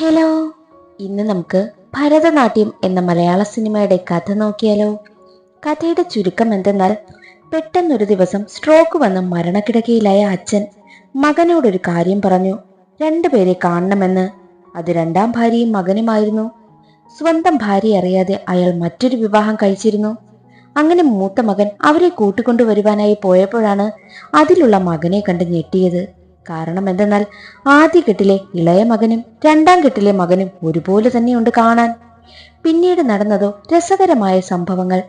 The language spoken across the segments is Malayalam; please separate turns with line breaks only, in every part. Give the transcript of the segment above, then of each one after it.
ഹലോ. ഇന്ന് നമുക്ക് ഭരതനാട്യം എന്ന മലയാള സിനിമയുടെ കഥ നോക്കിയാലോ. കഥയുടെ ചുരുക്കം എന്തെന്നാൽ പെട്ടെന്നൊരു ദിവസം സ്ട്രോക്ക് വന്ന് മരണക്കിടക്കയിലായ അച്ഛൻ മകനോടൊരു കാര്യം പറഞ്ഞു. രണ്ടുപേരെ കാണണമെന്ന്. അത് രണ്ടാം ഭാര്യയും മകനുമായിരുന്നു. സ്വന്തം ഭാര്യ അറിയാതെ അയാൾ മറ്റൊരു വിവാഹം കഴിച്ചിരുന്നു. അങ്ങനെ മൂത്ത മകൻ അവരെ കൂട്ടിക്കൊണ്ടുവരുവാനായി പോയപ്പോഴാണ് അതിലുള്ള മകനെ കണ്ട് ഞെട്ടിയത്. കാരണം എന്തെന്നാൽ ആദ്യ കെട്ടിലെ ഇളയ മകനും രണ്ടാം കെട്ടിലെ മകനും ഒരുപോലെ തന്നെയുണ്ട് കാണാൻ. പിന്നീട് നടന്നതോ രസകരമായ സംഭവങ്ങൾ.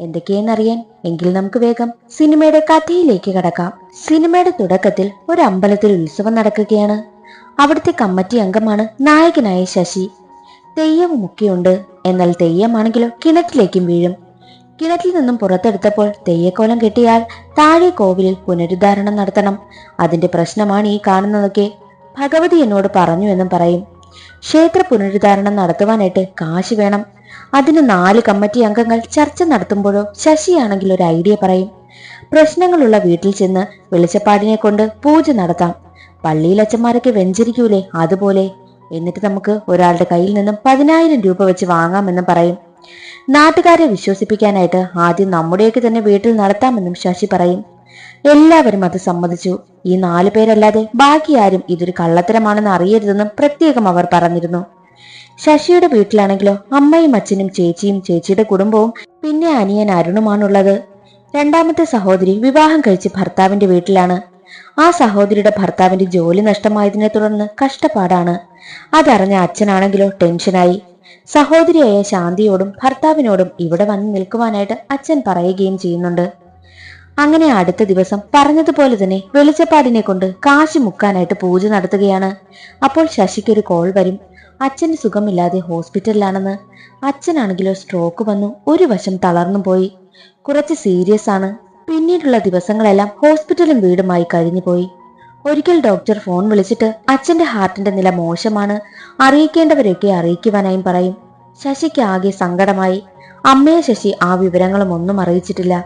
എന്തൊക്കെയെന്നറിയാൻ എങ്കിൽ നമുക്ക് വേഗം സിനിമയുടെ കഥയിലേക്ക് കടക്കാം. സിനിമയുടെ തുടക്കത്തിൽ ഒരു അമ്പലത്തിൽ ഉത്സവം നടക്കുകയാണ്. അവിടുത്തെ കമ്മിറ്റി അംഗമാണ് നായകനായ ശശി. തെയ്യവും ഒക്കെയുണ്ട് എന്നാൽ തെയ്യമാണെങ്കിലോ കിണറ്റിലേക്കും വീഴും. കിണറ്റിൽ നിന്നും പുറത്തെടുത്തപ്പോൾ തെയ്യക്കോലം കിട്ടിയാൽ താഴെ കോവിലിൽ പുനരുദ്ധാരണം നടത്തണം. അതിന്റെ പ്രശ്നമാണ് ഈ കാണുന്നതൊക്കെ. ഭഗവതി എന്നോട് പറഞ്ഞു എന്നും പറയും. ക്ഷേത്ര പുനരുദ്ധാരണം നടത്തുവാനായിട്ട് കാശ് വേണം. അതിന് നാല് കമ്മിറ്റി അംഗങ്ങൾ ചർച്ച നടത്തുമ്പോഴോ ശശിയാണെങ്കിൽ ഒരു ഐഡിയ പറയും. പ്രശ്നങ്ങളുള്ള വീട്ടിൽ ചെന്ന് വെളിച്ചപ്പാടിനെ കൊണ്ട് പൂജ നടത്താം. പള്ളിയിൽ അച്ഛന്മാരൊക്കെ വെഞ്ചരിക്കൂലേ അതുപോലെ. എന്നിട്ട് നമുക്ക് ഒരാളുടെ കയ്യിൽ നിന്നും പതിനായിരം രൂപ വെച്ച് വാങ്ങാമെന്നും പറയും. നാട്ടുകാരെ വിശ്വസിപ്പിക്കാനായിട്ട് ആദ്യം നമ്മുടെയൊക്കെ തന്നെ വീട്ടിൽ നടത്താമെന്നും ശശി പറയും. എല്ലാവരും അത് സമ്മതിച്ചു. ഈ നാലു പേരല്ലാതെ ബാക്കി ആരും ഇതൊരു കള്ളത്തരമാണെന്ന് അറിയരുതെന്നും പ്രത്യേകം അവർ പറഞ്ഞിരുന്നു. ശശിയുടെ വീട്ടിലാണെങ്കിലോ അമ്മയും അച്ഛനും ചേച്ചിയും ചേച്ചിയുടെ കുടുംബവും പിന്നെ അനിയൻ അരുണുമാണുള്ളത്. രണ്ടാമത്തെ സഹോദരി വിവാഹം കഴിച്ച് ഭർത്താവിന്റെ വീട്ടിലാണ്. ആ സഹോദരിയുടെ ഭർത്താവിന്റെ ജോലി നഷ്ടമായതിനെ തുടർന്ന് കഷ്ടപ്പാടാണ്. അതറിഞ്ഞ അച്ഛനാണെങ്കിലോ ടെൻഷനായി. സഹോദരിയായ ശാന്തിയോടും ഭർത്താവിനോടും ഇവിടെ വന്ന് നിൽക്കുവാനായിട്ട് അച്ഛൻ പറയുകയും ചെയ്യുന്നുണ്ട്. അങ്ങനെ അടുത്ത ദിവസം പറഞ്ഞതുപോലെ തന്നെ വെളിച്ചപ്പാടിനെ കൊണ്ട് കാശ് മുക്കാനായിട്ട് പൂജ നടത്തുകയാണ്. അപ്പോൾ ശശിക്കൊരു കോൾ വരും. അച്ഛന് സുഖമില്ലാതെ ഹോസ്പിറ്റലിലാണെന്ന്. അച്ഛനാണെങ്കിലോ സ്ട്രോക്ക് വന്നു. ഒരു വശം തളർന്നു പോയി. കുറച്ച് സീരിയസ് ആണ്. പിന്നീടുള്ള ദിവസങ്ങളെല്ലാം ഹോസ്പിറ്റലും വീടുമായി കഴിഞ്ഞുപോയി. ഒരിക്കൽ ഡോക്ടർ ഫോൺ വിളിച്ചിട്ട് അച്ഛന്റെ ഹാർട്ടിന്റെ നില മോശമാണ് അറിയിക്കേണ്ടവരൊക്കെ അറിയിക്കുവാനായും പറയും. ശശിക്ക് ആകെ സങ്കടമായി. അമ്മയെ ശശി ആ വിവരങ്ങളും ഒന്നും അറിയിച്ചിട്ടില്ല.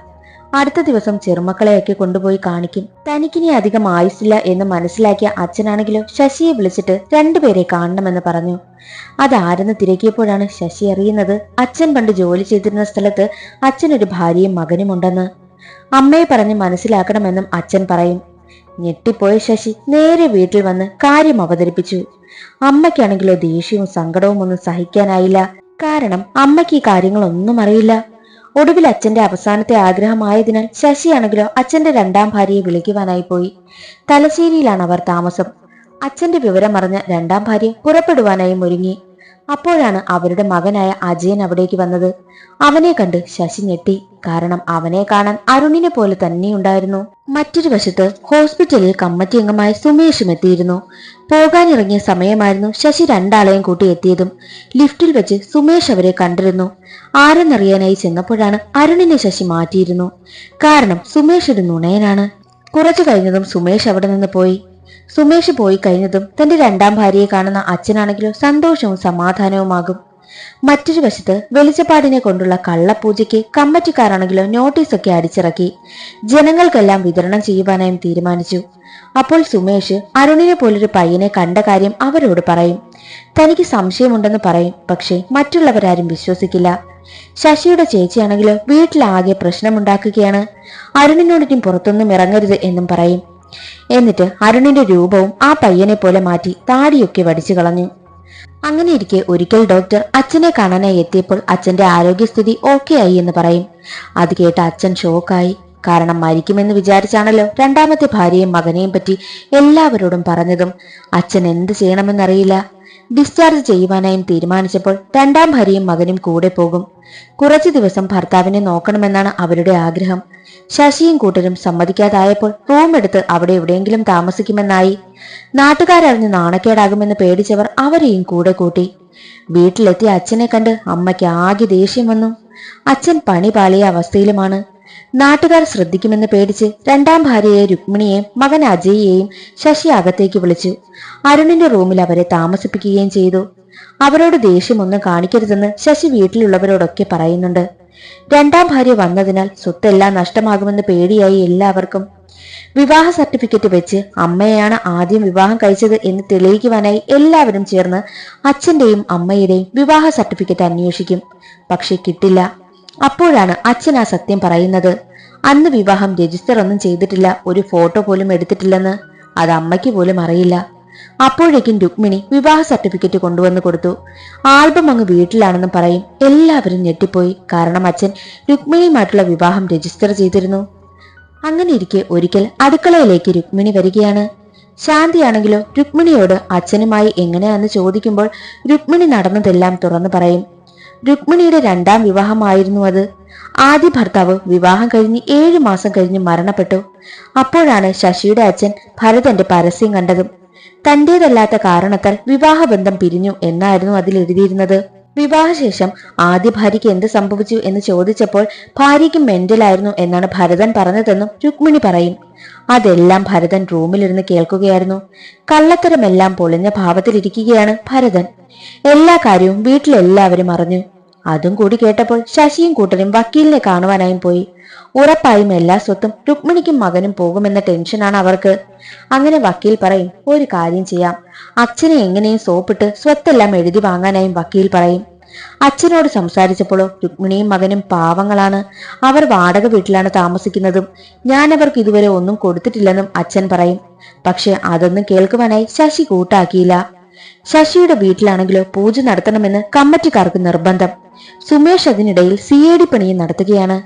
അടുത്ത ദിവസം ചെറുമക്കളെയൊക്കെ കൊണ്ടുപോയി കാണിക്കും. തനിക്കിനി അധികം ആയുസില്ല എന്ന് മനസ്സിലാക്കിയ അച്ഛനാണെങ്കിലോ ശശിയെ വിളിച്ചിട്ട് രണ്ടുപേരെ കാണണമെന്ന് പറഞ്ഞു. അതാരെന്ന് തിരക്കിയപ്പോഴാണ് ശശി അറിയുന്നത് അച്ഛൻ പണ്ട് ജോലി ചെയ്തിരുന്ന സ്ഥലത്ത് അച്ഛനൊരു ഭാര്യയും മകനുമുണ്ടെന്ന്. അമ്മയെ പറഞ്ഞ് മനസ്സിലാക്കണമെന്നും അച്ഛൻ പറയും. ഞെട്ടിപ്പോയ ശശി നേരെ വീട്ടിൽ വന്ന് കാര്യം അവതരിപ്പിച്ചു. അമ്മയ്ക്കാണെങ്കിലോ ദേഷ്യവും സങ്കടവും ഒന്നും സഹിക്കാനായില്ല. കാരണം അമ്മയ്ക്ക് ഈ കാര്യങ്ങളൊന്നും അറിയില്ല. ഒടുവിൽ അച്ഛന്റെ അവസാനത്തെ ആഗ്രഹമായതിനാൽ ശശിയാണെങ്കിലോ അച്ഛന്റെ രണ്ടാം ഭാര്യയെ വിളിക്കുവാനായി പോയി. തലശ്ശേരിയിലാണ് അവർ താമസം. അച്ഛന്റെ വിവരമറിഞ്ഞ രണ്ടാം ഭാര്യ പുറപ്പെടുവാനായി ഒരുങ്ങി. അപ്പോഴാണ് അവരുടെ മകനായ അജയൻ അവിടേക്ക് വന്നത്. അവനെ കണ്ട് ശശി ഞെട്ടി. കാരണം അവനെ കാണാൻ അരുണിനെ പോലെ തന്നെയുണ്ടായിരുന്നു. മറ്റൊരു വശത്ത് ഹോസ്പിറ്റലിൽ കമ്മിറ്റി അംഗമായ സുമേഷും എത്തിയിരുന്നു. പോകാനിറങ്ങിയ സമയമായിരുന്നു ശശി രണ്ടാളെയും കൂട്ടി എത്തിയതും. ലിഫ്റ്റിൽ വെച്ച് സുമേഷ് അവരെ കണ്ടിരുന്നു. ആരെന്നറിയാനായി ചെന്നപ്പോഴാണ് അരുണിനെ ശശി മാറ്റിയിരുന്നു. കാരണം സുമേഷ് ഒരു നുണയനാണ്. കുറച്ചു കഴിഞ്ഞതും സുമേഷ് അവിടെ നിന്ന് പോയി. സുമേഷ് പോയി കഴിഞ്ഞതും തന്റെ രണ്ടാം ഭാര്യയെ കാണുന്ന അച്ഛനാണെങ്കിലോ സന്തോഷവും സമാധാനവുമാകും. മറ്റൊരു വശത്ത് വെളിച്ചപ്പാടിനെ കൊണ്ടുള്ള കള്ളപ്പൂജയ്ക്ക് കമ്മറ്റിക്കാരാണെങ്കിലോ നോട്ടീസൊക്കെ അടിച്ചിറക്കി. ജനങ്ങൾക്കെല്ലാം വിതരണം ചെയ്യുവാനായും തീരുമാനിച്ചു. അപ്പോൾ സുമേഷ് അരുണിനെ പോലൊരു പയ്യനെ കണ്ട കാര്യം അവരോട് പറയും. തനിക്ക് സംശയമുണ്ടെന്ന് പറയും പക്ഷേ മറ്റുള്ളവരാരും വിശ്വസിക്കില്ല. ശശിയുടെ ചേച്ചിയാണെങ്കിലോ വീട്ടിലാകെ പ്രശ്നമുണ്ടാക്കുകയാണ്. അരുണിനോടിനും പുറത്തൊന്നും ഇറങ്ങരുത് എന്നും പറയും. എന്നിട്ട് അരുണിന്റെ രൂപവും ആ പയ്യനെ പോലെ മാറ്റി താടിയൊക്കെ വടിച്ചു കളഞ്ഞു. അങ്ങനെയിരിക്കെ ഒരിക്കൽ ഡോക്ടർ അച്ഛനെ കാണാനായി എത്തിയപ്പോൾ അച്ഛന്റെ ആരോഗ്യസ്ഥിതി ഓക്കെ ആയി എന്ന് പറയും. അത് കേട്ട് അച്ഛൻ ഷോക്കായി കാരണം മരിക്കുമെന്ന് വിചാരിച്ചാണല്ലോ രണ്ടാമത്തെ ഭാര്യയും മകനെയും പറ്റി എല്ലാവരോടും പറഞ്ഞതും. അച്ഛൻ എന്ത് ചെയ്യണമെന്നറിയില്ല. ഡിസ്ചാർജ് ചെയ്യുവാനായും തീരുമാനിച്ചപ്പോൾ രണ്ടാം ഭാര്യയും മകനും കൂടെ പോകും. കുറച്ചു ദിവസം ഭർത്താവിനെ നോക്കണമെന്നാണ് അവരുടെ ആഗ്രഹം. ശശിയും കൂട്ടരും സമ്മതിക്കാതായപ്പോൾ റൂം എടുത്ത് അവിടെ എവിടെയെങ്കിലും താമസിക്കുമെന്നായി. നാട്ടുകാരറിഞ്ഞ് നാണക്കേടാകുമെന്ന് പേടിച്ചവർ അവരെയും കൂടെ കൂട്ടി. വീട്ടിലെത്തിയ അച്ഛനെ കണ്ട് അമ്മയ്ക്ക് ആകെ ദേഷ്യം വന്നു. അച്ഛൻ പണി പാളിയ അവസ്ഥയിലുമാണ്. നാട്ടുകാർ ശ്രദ്ധിക്കുമെന്ന് പേടിച്ച് രണ്ടാം ഭാര്യയെ രുക്മിണിയെയും മകൻ അജയെയും ശശി അകത്തേക്ക് വിളിച്ചു. അരുണിന്റെ റൂമിൽ അവരെ താമസിപ്പിക്കുകയും ചെയ്തു. അവരോട് ദേഷ്യമൊന്നും കാണിക്കരുതെന്ന് ശശി വീട്ടിലുള്ളവരോടൊക്കെ പറയുന്നുണ്ട്. രണ്ടാം ഭാര്യ വന്നതിനാൽ സ്വത്തെല്ലാം നഷ്ടമാകുമെന്ന് പേടിയായി എല്ലാവർക്കും. വിവാഹ സർട്ടിഫിക്കറ്റ് വെച്ച് അമ്മയാണ് ആദ്യം വിവാഹം കഴിച്ചത് എന്ന് തെളിയിക്കുവാനായി എല്ലാവരും ചേർന്ന് അച്ഛന്റെയും അമ്മയുടെയും വിവാഹ സർട്ടിഫിക്കറ്റ് അന്വേഷിക്കും. പക്ഷെ കിട്ടില്ല. അപ്പോഴാണ് അച്ഛൻ ആ സത്യം പറയുന്നത്. അന്ന് വിവാഹം രജിസ്റ്റർ ഒന്നും ചെയ്തിട്ടില്ല. ഒരു ഫോട്ടോ പോലും എടുത്തിട്ടില്ലെന്ന്. അത് അമ്മയ്ക്ക് പോലും അറിയില്ല. അപ്പോഴേക്കും രുക്മിണി വിവാഹ സർട്ടിഫിക്കറ്റ് കൊണ്ടുവന്ന് കൊടുത്തു. ആൽബം അങ്ങ് വീട്ടിലാണെന്ന് പറയും. എല്ലാവരും ഞെട്ടിപ്പോയി. കാരണം അച്ഛൻ രുക്മിണിയുമായിട്ടുള്ള വിവാഹം രജിസ്റ്റർ ചെയ്തിരുന്നു. അങ്ങനെ ഇരിക്കെ ഒരിക്കൽ അടുക്കളയിലേക്ക് രുക്മിണി വരികയാണ്. ശാന്തിയാണെങ്കിലോ രുക്മിണിയോട് അച്ഛനുമായി എങ്ങനെയാണെന്ന് ചോദിക്കുമ്പോൾ രുക്മിണി നടന്നതെല്ലാം തുറന്നു പറയും. രുക്മിണിയുടെ രണ്ടാം വിവാഹമായിരുന്നു അത്. ആദ്യ ഭർത്താവ് വിവാഹം കഴിഞ്ഞ് ഏഴു മാസം കഴിഞ്ഞ് മരണപ്പെട്ടു. അപ്പോഴാണ് ശശിയുടെ അച്ഛൻ ഭരതന്റെ പരസ്യം കണ്ടതും. തന്റേതല്ലാത്ത കാരണത്താൽ വിവാഹബന്ധം പിരിഞ്ഞു എന്നായിരുന്നു അതിൽ എഴുതിയിരുന്നത്. വിവാഹശേഷം ആദ്യ ഭാര്യയ്ക്ക് എന്ത് സംഭവിച്ചു എന്ന് ചോദിച്ചപ്പോൾ ഭാര്യയ്ക്ക് മെന്റലായിരുന്നു എന്നാണ് ഭരതൻ പറഞ്ഞതെന്നും രുക്മിണി പറയും. അതെല്ലാം ഭരതൻ റൂമിലിരുന്ന് കേൾക്കുകയായിരുന്നു. കള്ളത്തരമെല്ലാം പൊളിഞ്ഞ ഭാവത്തിലിരിക്കുകയാണ് ഭരതൻ. എല്ലാ കാര്യവും വീട്ടിലെല്ലാവരും അറിഞ്ഞു. അതും കൂടി കേട്ടപ്പോൾ ശശിയും കൂട്ടരും വക്കീലിനെ കാണുവാനായും പോയി. ഉറപ്പായും എല്ലാ സ്വത്തും രുക്മിണിക്കും മകനും പോകുമെന്ന ടെൻഷനാണ് അവർക്ക്. അങ്ങനെ വക്കീൽ പറയും ഒരു കാര്യം ചെയ്യാം. അച്ഛനെ എങ്ങനെയും സോപ്പിട്ട് സ്വത്തെല്ലാം എഴുതി വാങ്ങാനായും വക്കീൽ പറയും. അച്ഛനോട് സംസാരിച്ചപ്പോഴോ രുക്മിണിയും മകനും പാവങ്ങളാണ്. അവർ വാടക വീട്ടിലാണ് താമസിക്കുന്നതും. ഞാൻ അവർക്ക് ഇതുവരെ ഒന്നും കൊടുത്തിട്ടില്ലെന്നും അച്ഛൻ പറയും. പക്ഷെ അതൊന്നും കേൾക്കുവാനായി ശശി കൂട്ടാക്കിയില്ല. ശശിയുടെ വീട്ടിലാണെങ്കിലോ പൂജ നടത്തണമെന്ന് കമ്മറ്റിക്കാർക്ക് നിർബന്ധം. സുമേഷ് അതിനിടയിൽ സി എ ഡി പണിയും നടത്തുകയാണ്.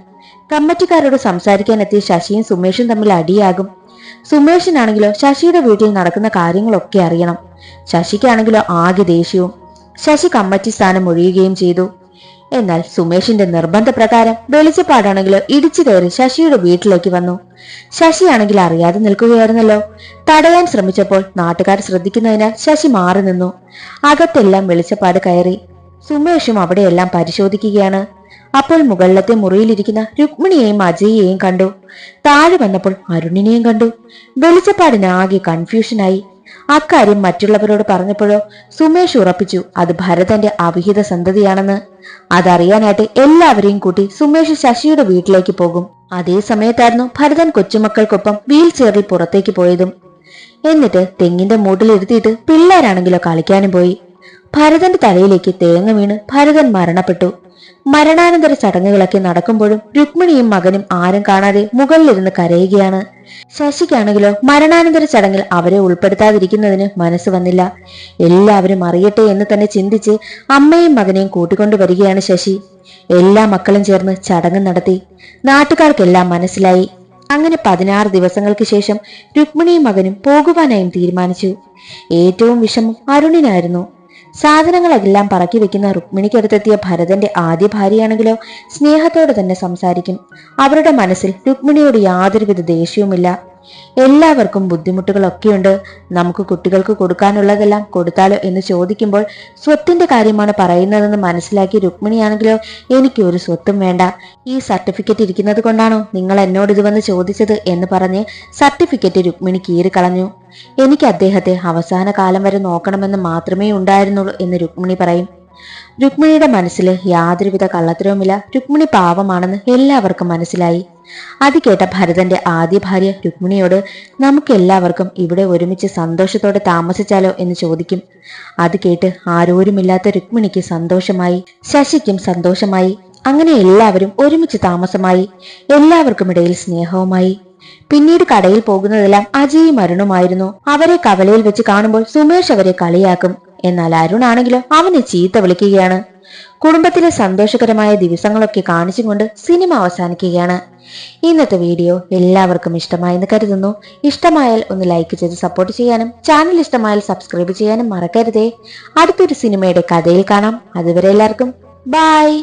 കമ്മിറ്റിക്കാരോട് സംസാരിക്കാനെത്തിയ ശശിയും സുമേഷും തമ്മിൽ അടിയാകും. സുമേഷിനാണെങ്കിലോ ശശിയുടെ വീട്ടിൽ നടക്കുന്ന കാര്യങ്ങളൊക്കെ അറിയണം. ശശിക്കാണെങ്കിലോ ആകെ ദേഷ്യവും. ശശി കമ്മറ്റി സ്ഥാനം ഒഴിയുകയും ചെയ്തു. എന്നാൽ സുമേഷിന്റെ നിർബന്ധപ്രകാരം വെളിച്ചപ്പാടാണെങ്കിലോ ഇടിച്ചു കയറി ശശിയുടെ വീട്ടിലേക്ക് വന്നു. ശശിയാണെങ്കിൽ അറിയാതെ നിൽക്കുകയായിരുന്നല്ലോ. തടയാൻ ശ്രമിച്ചപ്പോൾ നാട്ടുകാർ ശ്രദ്ധിക്കുന്നതിനാൽ ശശി മാറി നിന്നു. അകത്തെല്ലാം വെളിച്ചപ്പാട് കയറി. സുമേഷും അവിടെയെല്ലാം പരിശോധിക്കുകയാണ്. അപ്പോൾ മുകളിലത്തെ മുറിയിലിരിക്കുന്ന രുക്മിണിയെയും അജയെയും കണ്ടു. താഴെ വന്നപ്പോൾ അരുണിനെയും കണ്ടു. വെളിച്ചപ്പാടിനാകെ കൺഫ്യൂഷനായി അക്കാര്യം മറ്റുള്ളവരോട് പറഞ്ഞപ്പോഴോ സുമേഷ് ഉറപ്പിച്ചു അത് ഭരതന്റെ അവിഹിത സന്തതിയാണെന്ന്. അതറിയാനായിട്ട് എല്ലാവരെയും കൂട്ടി സുമേഷ് ശശിയുടെ വീട്ടിലേക്ക് പോകും. അതേ സമയത്തായിരുന്നു ഭരതൻ കൊച്ചുമക്കൾക്കൊപ്പം വീൽ ചെയറിൽ പുറത്തേക്ക് പോയതും. എന്നിട്ട് തെങ്ങിന്റെ മൂട്ടിലിരുത്തിയിട്ട് പിള്ളേരാണെങ്കിലോ കളിക്കാനും പോയി. ഭരതന്റെ തലയിലേക്ക് തേങ്ങ വീണ് ഭരതൻ മരണപ്പെട്ടു. മരണാനന്തര ചടങ്ങുകളൊക്കെ നടക്കുമ്പോഴും രുക്മിണിയും മകനും ആരും കാണാതെ മുകളിലിരുന്ന് കരയുകയാണ്. ശശിക്കാണെങ്കിലോ മരണാനന്തര ചടങ്ങിൽ അവരെ ഉൾപ്പെടുത്താതിരിക്കുന്നതിന് മനസ്സ് വന്നില്ല. എല്ലാവരും അറിയട്ടെ എന്ന് തന്നെ ചിന്തിച്ച് അമ്മയും മകനെയും കൂട്ടിക്കൊണ്ടുവരികയാണ് ശശി. എല്ലാ മക്കളും ചേർന്ന് ചടങ്ങ് നടത്തി. നാട്ടുകാർക്കെല്ലാം മനസ്സിലായി. അങ്ങനെ പതിനാറ് ദിവസങ്ങൾക്ക് ശേഷം രുക്മിണിയും മകനും പോകുവാനായും തീരുമാനിച്ചു. ഏറ്റവും വിഷമം അരുണിനായിരുന്നു. സാധനങ്ങളെല്ലാം പറക്കി വെക്കുന്ന രുക്മിണിക്കടുത്തെത്തിയ ഭരതന്റെ ആദ്യ ഭാര്യയാണെങ്കിലോ സ്നേഹത്തോടെ തന്നെ സംസാരിക്കും. അവരുടെ മനസ്സിൽ രുക്മിണിയോട് യാതൊരുവിധ ദേഷ്യവുമില്ല. എല്ലാവർക്കും ബുദ്ധിമുട്ടുകളൊക്കെയുണ്ട്. നമുക്ക് കുട്ടികൾക്ക് കൊടുക്കാനുള്ളതെല്ലാം കൊടുത്താലോ എന്ന് ചോദിക്കുമ്പോൾ സ്വത്തിന്റെ കാര്യമാണ് പറയുന്നതെന്ന് മനസ്സിലാക്കി രുക്മിണിയാണെങ്കിലോ എനിക്ക് ഒരു സ്വത്തും വേണ്ട. ഈ സർട്ടിഫിക്കറ്റ് ഇരിക്കുന്നത് കൊണ്ടാണോ നിങ്ങൾ എന്നോട് ഇത് വന്ന് ചോദിച്ചത് എന്ന് പറഞ്ഞ് സർട്ടിഫിക്കറ്റ് രുക്മിണി കീറിക്കളഞ്ഞു എനിക്ക് അദ്ദേഹത്തെ അവസാന കാലം വരെ നോക്കണമെന്ന് മാത്രമേ ഉണ്ടായിരുന്നുള്ളൂ എന്ന് രുക്മിണി പറയും. രുക്മിണിയുടെ മനസ്സിൽ യാതൊരുവിധ കള്ളത്തരവുമില്ല. രുക്മിണി പാവമാണെന്ന് എല്ലാവർക്കും മനസ്സിലായി. അത് കേട്ട ഭരതന്റെ ആദ്യ ഭാര്യ രുക്മിണിയോട് നമുക്ക് എല്ലാവർക്കും ഇവിടെ ഒരുമിച്ച് സന്തോഷത്തോടെ താമസിച്ചാലോ എന്ന് ചോദിക്കും. അത് കേട്ട് ആരോരുമില്ലാത്ത രുക്മിണിക്ക് സന്തോഷമായി ശശിക്കും സന്തോഷമായി അങ്ങനെ എല്ലാവരും ഒരുമിച്ച് താമസമായി എല്ലാവർക്കും ഇടയിൽ സ്നേഹവുമായി. പിന്നീട് കടയിൽ പോകുന്നതെല്ലാം അജയും അരുണുമായിരുന്നു. അവരെ കവലയിൽ വെച്ച് കാണുമ്പോൾ സുമേഷ് അവരെ കളിയാക്കും. എന്നാൽ അരുണാണെങ്കിലും അവനെ ചീത്ത വിളിക്കുകയാണ്. കുടുംബത്തിലെ സന്തോഷകരമായ ദിവസങ്ങളൊക്കെ കാണിച്ചുകൊണ്ട് സിനിമ അവസാനിക്കുകയാണ്. ഇന്നത്തെ വീഡിയോ എല്ലാവർക്കും ഇഷ്ടമായെന്ന് കരുതുന്നു. ഇഷ്ടമായാൽ ഒന്ന് ലൈക്ക് ചെയ്ത് സപ്പോർട്ട് ചെയ്യാനും ചാനൽ ഇഷ്ടമായാൽ സബ്സ്ക്രൈബ് ചെയ്യാനും മറക്കരുതേ. അടുത്തൊരു സിനിമയുടെ കഥയിൽ കാണാം. അതുവരെ എല്ലാവർക്കും ബൈ